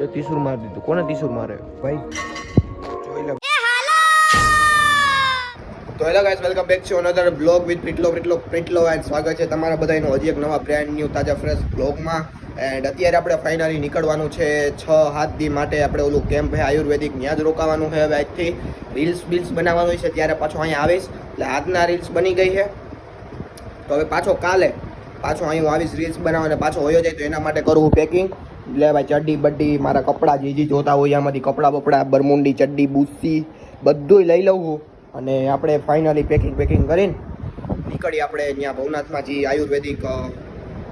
એ ત્રીસુર મારી દીધું. કોને ત્રીસુર મારે? ભાઈ. જોઈ લે તો hello guys welcome back to another blog with પ્રિટલો પ્રિટલો પ્રિટલો એન્ડ સ્વાગત છે તમારા બધાનો હજી એક નવા બ્રાન્ડ ન્યુ તાજા ફ્રેશ બ્લોગમાં એન્ડ અત્યારે આપણે ફાઇનલી નીકળવાનું છે છ હાથ દી માટે આપણે ઓલું કેમ્પ છે, આયુર્વેદિક, ત્યાં જ રોકાવાનું છે હવે આજથી. રીલ્સ બિલ્સ બનાવવાનું છે, ત્યારે પાછો અહીંયા આવીશ. એટલે આજના રીલ્સ બની ગઈ છે. તો હવે પાછો કાલે પાછો અહીં આવીશ રીલ્સ બનાવવાને પાછો હોયો જાય તો એના માટે કરવું પેકિંગ એટલે ભાઈ, ચડ્ડી બડ્ડી, મારા કપડાં જે જે જોતા હોય એમાંથી કપડાં બપડા, બરમુંડી, ચડ્ડી, બુસ્સી, બધુંય લઈ લઉં હું. અને આપણે ફાઇનલી પેકિંગ પેકિંગ કરીને નીકળી આપણે ત્યાં ભવનાથમાં જે આયુર્વેદિક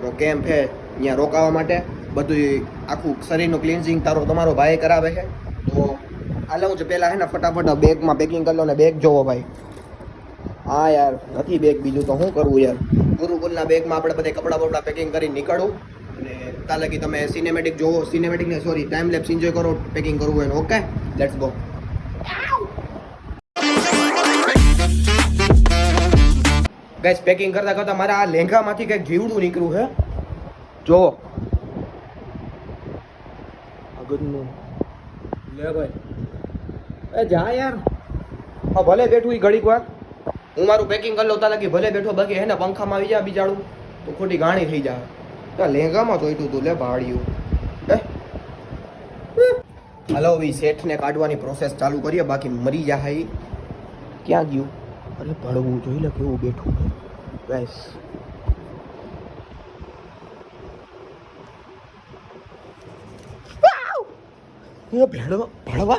નો કેમ્પ છે, ત્યાં રોકાવા માટે. બધું આખું શરીરનું ક્લિન્ઝિંગ તારો તમારો ભાઈ કરાવે છે. તો હાલ છું પહેલાં હે ને ફટાફટ બેગમાં પેકિંગ કરી લો ને બેગ જોવો ભાઈ. હા યાર, નથી બેગ બીજું તો શું કરવું યાર? ગુરુકુલના બેગમાં આપણે બધે કપડાં બપડા પેકિંગ કરી નીકળવું ત્યાં લગી તમે સિનેમેટિક જોવો સિનેમેટિક ને સોરી ટાઈમ લેપ્સ એન્જોય કરો પેકિંગ કરવું હોય okay let's go guys packing કરતા કરતા મારા આ લેંઘામાંથી કંઈક જીવડું નીકળ્યું છે જો આગળનું લે ભાઈ. એ જા યાર. હા, ભલે બેઠું એ ઘડીક વાર. હું મારું પેકિંગ કરી લઉં તા લગી ભલે બેઠો બાકી હે પંખામાં આવી જાય બીજાડું. તો ખોટી ગાણી થઈ જાય લેંઘામાં જોઈતું તું, લે, ભાડ્યું. હે હલો વી શેઠને કાઢવાની પ્રોસેસ ચાલુ કરીએ, બાકી મરી જાય. ક્યાં ગયું? અરે ભળવું જોઈ લે કેવું બેઠું બસ. એ ભેળવા, ભળવા.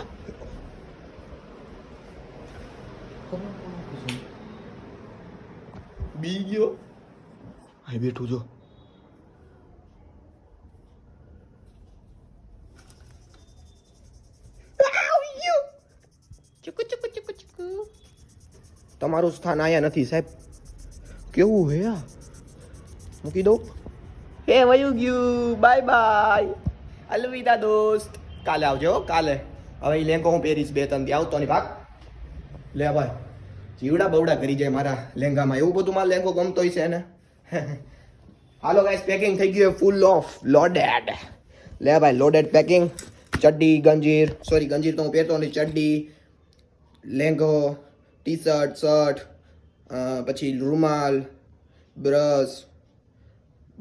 બી ગયો. અહીં બેઠું જો. તમારું સ્થાન આયા નથી સાહેબ. કેવું હે આ? મૂકી દઉં હે વયું ગયું. Bye bye. અલવિદા દોસ્ત. કાલે આવજો કાલે. હવે એ લેંગો હું પહેરીશ બે ત્રણ આવતો ની ભાગ. લે ભાઈ. જીવડા બવડા કરી જાય મારા લેંગામાં. એવું બધું મારા લેંગો ગમતો છે ને હાલો ગાઈસ પેકિંગ થઈ ગયું ફૂલ ઓફ લોડેડ લે ભાઈ લોડેડ પેકિંગ ચડ્ડી ગંજીર. સોરી ગંજીર તો હું પહેરતો નહીં ચડ્ડી લેંગો. ટી શર્ટ શર્ટ પછી રૂમાલ, બ્રશ,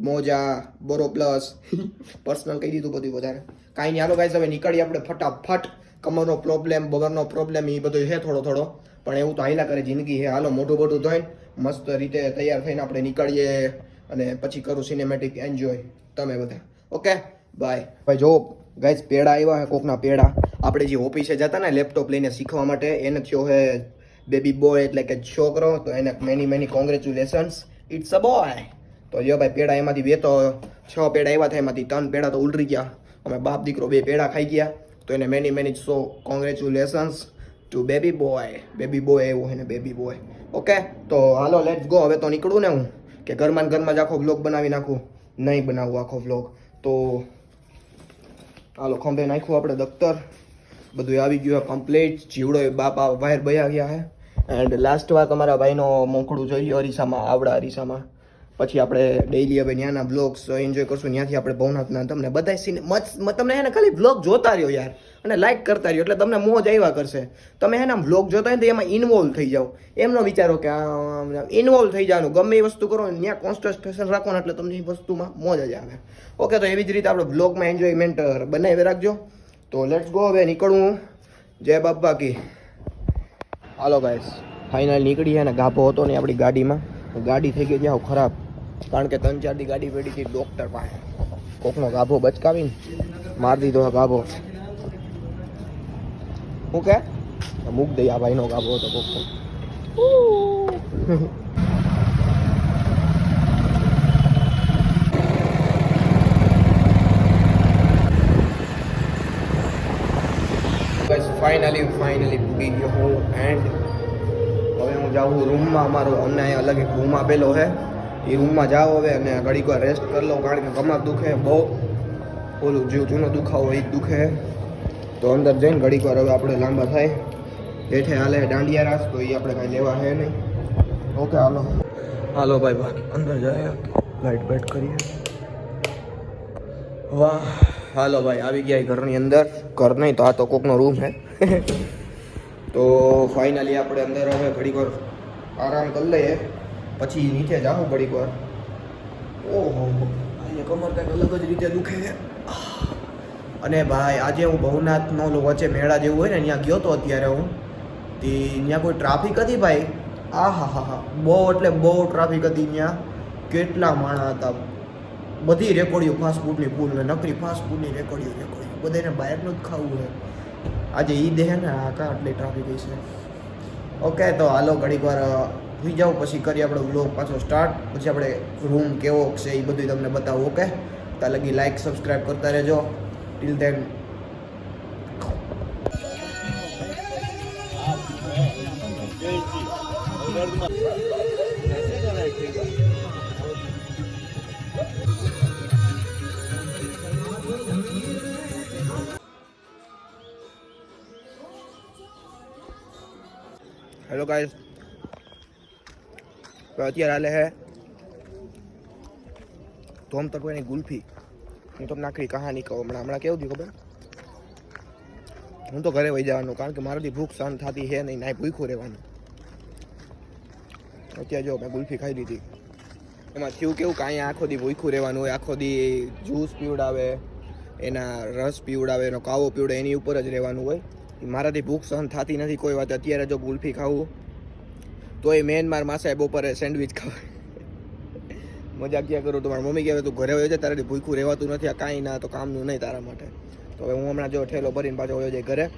મોજા, બોરો પ્લસ, પર્સનલ કહી દીધું બધું વધારે. કાંઈ નહીં, હાલો ગાઈસ હવે નીકળીએ આપણે ફટાફટ. કમરનો પ્રોબ્લેમ, બગરનો પ્રોબ્લેમ એ બધું છે થોડો થોડો. પણ એવું તો હાઈલા કરે, જિંદગી છે. હાલો મોટું મોટું ધોઈને મસ્ત રીતે તૈયાર થઈને આપણે નીકળીએ અને પછી કરું સિનેમેટિક એન્જોય તમે બધા. ઓકે બાય ભાઈ, જો ગાઈઝ પેડા આવ્યા હે, કોકના પેડા. આપણે જે ઓફિસે જતા ને લેપટોપ લઈને શીખવા માટે, એને થયો છે બેબી બોય એટલે કે છોકરો તો એને many many congratulations it's a boy તો જો ભાઈ, પેડા એમાંથી બે તો, છ પેડા એવા થાય, એમાંથી ત્રણ પેડા તો ઉલરી ગયા. અમે બાપ દીકરો બે પેડા ખાઈ ગયા. તો એને many many so congratulations to baby boy baby boy એવું હોય ને બેબી બોય ઓકે તો હાલો લેટ્સ ગો હવે તો નીકળું ને હું, કે ઘરમાં ઘરમાં જ આખો વ્લોગ બનાવી નાખું. નહીં બનાવું આખો વ્લોગ તો હાલો, ખંભે નાખ્યું આપણે દફતર. બધું આવી ગયું કમ્પ્લીટ જીવડો બાપા વાયર બયા ગયા હે. એન્ડ લાસ્ટ વાર તમારા ભાઈનો મોકળું જોઈ લ્યો, અરીસામાં, આવડા અરીસામાં. પછી આપણે ડેઈલી હવે ત્યાંના બ્લોગ્સ એન્જોય કરશું ત્યાંથી આપણે ભવનાથના તમને સીને મત તમને એને ખાલી બ્લોગ જોતા રહ્યો યાર, અને લાઇક કરતા રહ્યો, એટલે તમને મોજ આવ્યા કરશે. તમે એના બ્લોગ જોતા હોય તો એમાં ઇન્વોલ્વ થઈ જાઓ. એમનો વિચારો કે ઇન્વોલ્વ થઈ જવાનું. ગમે એ વસ્તુ કરો ને ત્યાં કોન્સન્ટ્રેશન રાખો એટલે તમને એ વસ્તુમાં મોજ જ આવે. ઓકે તો એવી જ રીતે આપણે બ્લોગમાં એન્જોયમેન્ટ બનાવી રાખજો. તો લેટ્સ ગો હવે નીકળવું જય બાપા કી. હાલો ગાઈસ ફાઇનલ નીકળી છે ને ગાભો હતો ને આપણી ગાડીમાં. ગાડી થઈ ગઈ જાવ ખરાબ. કારણ કે ત્રણ ચાર દી ગાડી પડી હતી ડૉક્ટર પાસે. કોકનો ગાભો બચકાવીને મારી દીધો ગાભો. શું કે? મૂક દઈ આ ભાઈનો ગાભો હતો કોકનો બસ ફાઇનલી ફાઇનલી પૂગી ગયો હું એન્ડ હવે હું જાઉં રૂમમાં અમારો અમને અહીંયા અલગ એક રૂમ આપેલો છે. એ રૂમમાં જાઓ હવે અને ઘડીક વાર રેસ્ટ કરી લઉં કારણ કે કમર દુખે બહુ. ઓલું જે જૂનો દુખાવો એ દુખે. તો અંદર જઈને ઘડીક વાર હવે આપણે લાંબા થાય. હેઠે હાલે, દાંડિયા રાસ તો એ આપણે કાંઈ લેવા છે નહીં. ઓકે, હાલો. હાલો ભાઈ ભાઈ અંદર જાય લાઇટ બેટ કરીએ. વાહ. હાલો ભાઈ આવી ગયા ઘરની અંદર. ઘર નહીં તો આ તો કોકનો રૂમ છે. તો ફાઇનલી આપણે અંદર હવે ઘડીક વાર આરામ કરી લઈએ. પછી નીચે જાઉં ઘડીક વાર. ઓહો. અહીંયા કમર કંઈક અલગ જ રીતે દુખે છે. અને ભાઈ આજે હું ભવનાથનો વચ્ચે મેળા જેવું હોય ને ત્યાં ગયો તો અત્યારે હું. તે ત્યાં કોઈ ટ્રાફિક હતી ભાઈ? આ હા હા હા બહુ એટલે બહુ ટ્રાફિક હતી ત્યાં. કેટલા માણા હતા. બધી રેકોર્ડિયો ફાસ્ટ ફૂડની ફૂલ ને નકરી ફાસ્ટ ફૂડની રેકોર્ડિયો રેકોર્ડિયો બધાને બહારનું જ ખાવું હોય. આજે ઈદ દેહ ને, આ કા આટલી ટ્રાફિક છે. ઓકે તો હાલો ઘડીક વાર સુઈ જાઓ, પછી કરીએ આપણે વ્લોગ પાછો સ્ટાર્ટ પછી આપણે રૂમ કેવો છે એ બધું તમને બતાવું ઓકે ત્યાં લગી લાઈક સબસ્ક્રાઈબ કરતા રહેજો. ટિલ ધેન હેલો ગાઈસ અત્યારે હાલે હે. ધોમ તરફની ગુલ્ફી. હું તમને આખી કહાની કહું. હમણાં હમણાં કેવું થયું ખબર? હું તો ઘરે વહી જવાનું, કારણ કે મારાથી ભૂખ સહન થતી છે નહીં ના ભૂખું રહેવાનું. અત્યારે જો મેં ગુલ્ફી ખાઈ લીધી. એમાં થયું કેવું કે અહીંયા આખો દી ભૂખું રહેવાનું હોય, આખો દી જ્યુસ પીવડાવે, એના રસ પીવડાવે, એનો કાવો પીવડે એની ઉપર જ રહેવાનું હોય. મારાથી ભૂખ સહન થતી નથી, કોઈ વાત. અત્યારે જો ગુલ્ફી ખાવું, તો એ મેન માર માસાએ બપોરે સેન્ડવિચ ખાવે. મજાક ક્યાં કરું? તો મારી મમ્મી કહેવાય તું ઘરે હોય છે, તારાથી ભૂખું રહેવાતું નથી, આ કાંઈ ના, તો કામનું નહીં તારા માટે. તો હવે હું હમણાં જો ઠેલો ભરીને પાછો હોય જાય ઘરે.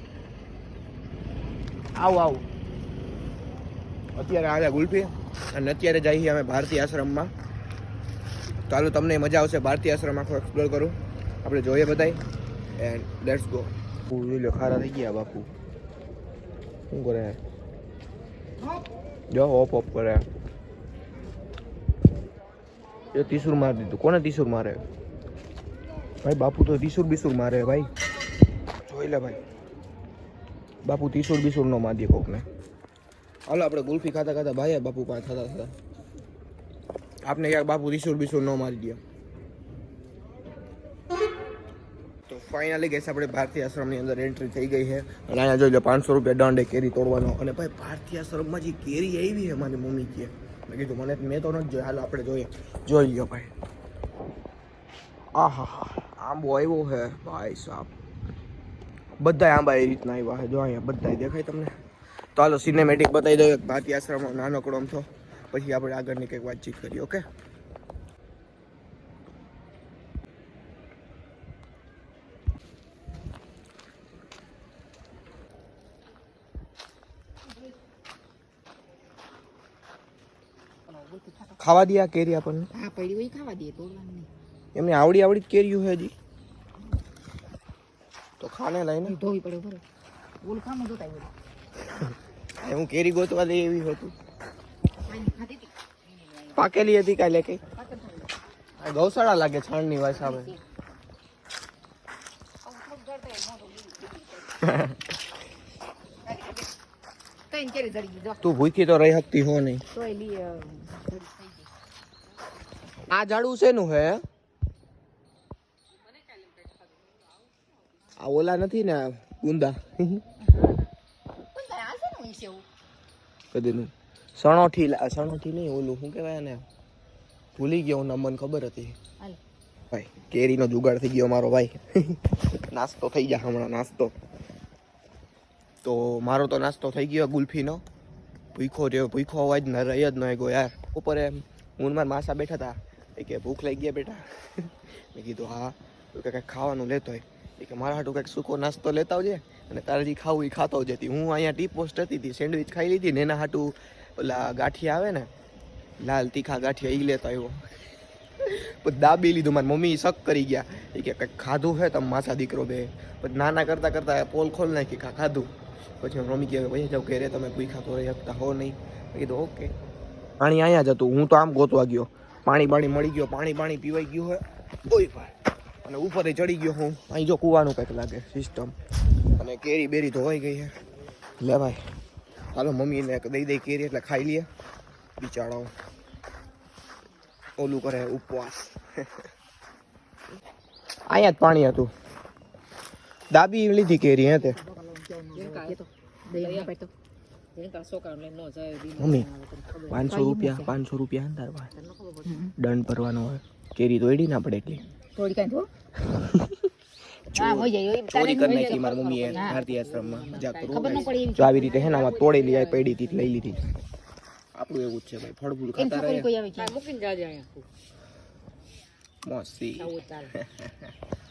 આવું આવું. અત્યારે આવ્યા ગુલ્ફી, અને અત્યારે જઈએ અમે ભારતીય આશ્રમમાં. ચાલો તમને મજા આવશે ભારતીય આશ્રમ આખો એક્સપ્લોર કરું. આપણે જોઈએ બધાય એન્ડ લેટ્સ ગો જોઈ લો ખારા થઈ ગયા બાપુ શું કરે જો ઓપ ઓપ કરે એ ત્રિશુર મારી દીધું કોને ત્રિશુર મારે ભાઈ બાપુ તો ત્રિશુર બિશુર મારે ભાઈ જોઈ લે ભાઈ બાપુ ત્રિશુર બિશુર નો મારી દે કોકને હાલો આપણે ગુલ્ફી ખાતા ખાતા ભાઈ બાપુ પાસે થતા થતા આપને યાર બાપુ ત્રિશુર બિશુર નો મારી દે તો ફાઇનલી ગેસ આપણે ભારતીય આશ્રમની અંદર એન્ટ્રી થઈ ગઈ છે. અને અહીંયા જોઈ લો, પાંચસો રૂપિયા દંડ કેરી તોડવાનો. અને ભાઈ, ભારતીય આશ્રમમાં જે કેરી આવી છે મારી મમ્મી કે, મેં કીધું, મને મેં તો નથી જોઈ. હાલો, આપણે જોઈએ. જોઈ લ્યો ભાઈ. આહા હા આંબો આવ્યો છે. ભાઈ સાહેબ બધા આંબા એ રીતના આવ્યા છે. જો અહીંયા બધા દેખાય તમને. તો હાલો સિનેમેટિક બતાવી એક ભારતીય આશ્રમનો નાનકડો આમ તો. પછી આપણે આગળની કંઈક વાતચીત કરીએ, ઓકે? ખાવા દે આ કેરી આપણને. હા પડી હોય ખાવા દે તો એમને આવડી આવડી જ કેરીયું છે હજી. તો ખાને લઈને. ધોવી પડે બરો ઓલું ખામાં જોતા હોય હું કેરી ગોતવા લઈ એવી હતું. પાકેલી હતી કાલે કઈ. ગૌશાળા લાગે છાણની વાત સામે. તું ભૂખી તો રહી શકતી હો નહીં. આ ઝાડવું શેનું હે? આ ઓલા નથી ને ગુંદા? કદીનું. સણોઠી સણોઠી નહીં ઓલું શું કહેવાય ને ભૂલી ગયો ના મને ખબર હતી. ભાઈ કેરીનો જુગાડ થઈ ગયો મારો ભાઈ. નાસ્તો થઈ ગયા હમણાં નાસ્તો. તો મારો તો નાસ્તો થઈ ગયો ગુલ્ફીનો. ભૂખો રહ્યો ભૂખો અવાજ ન રહી જ ન ગયો યાર. ઉપર એમ હું મારા માસા બેઠા હતા. એ કે ભૂખ લાગી ગયા બેટા. મેં કીધું, હા. તો કે કંઈક ખાવાનું લેતો હોય. એ કે, મારા હાટું કંઈક સૂકો નાસ્તો લેતા આવજે અને તારે જે ખાવું એ ખાતો જ હતી હું અહીંયા ટી પોસ્ટ હતી હતી સેન્ડવિચ ખાઈ લીધી ને એના હાટું ઓલા ગાંઠિયા આવે ને, લાલ તીખા ગાંઠિયા એ લેતો આવ્યો. પછી દાબી લીધું, મારી મમ્મી શક કરી ગયા. એ કે, કંઈક ખાધું છે તમે માસા દીકરો બે? પછી નાના કરતા કરતા પોલ ખોલ નાખી ખાધું? પછી મમ્મી કહે ભાઈ જાવ ઘેરે, તમે ભૂખા તો રહી શકતા હો નહીં. મેં કીધું, ઓકે. પાણી અહીંયા જ હતું, હું તો આમ ગોતવા ગયો. પાણી પાણી મળી ગયો, પાણી પાણી પીવાઈ ગયું હોય, કોઈ પણ અને ઉપર ચડી ગયો હું. અહીં જો કૂવાનું કંઈક લાગે સિસ્ટમ અને કેરી બેરી ધોવાઈ ગઈ છે લે ભાઈ, હાલો મમ્મીને દઈ દઈ કેરી, એટલે ખાઈ લઈએ. બિચારાઓ. ઓલું કરે, ઉપવાસ. અહીંયા જ પાણી હતું. દાબી લીધી કેરી, હે તે. મમ્મી પાંચસો રૂપિયા પાંચસો રૂપિયા હે તાર પાસે? દંડ ભરવાનો હોય. કેરી તો એડી ના પડે એટલી થોડી કાંઈ ચોરી. તારે કરી નાખી મારી મમ્મીએ ભારતીય આશ્રમમાં મજાક કરું જો આવી રીતે હે ને આમાં તોડેલી આ પડી હતી લઈ લીધી. આપણું એવું જ છે ભાઈ ફળ ફૂલ ખાતા રહે કોઈ આવે છે મોસી.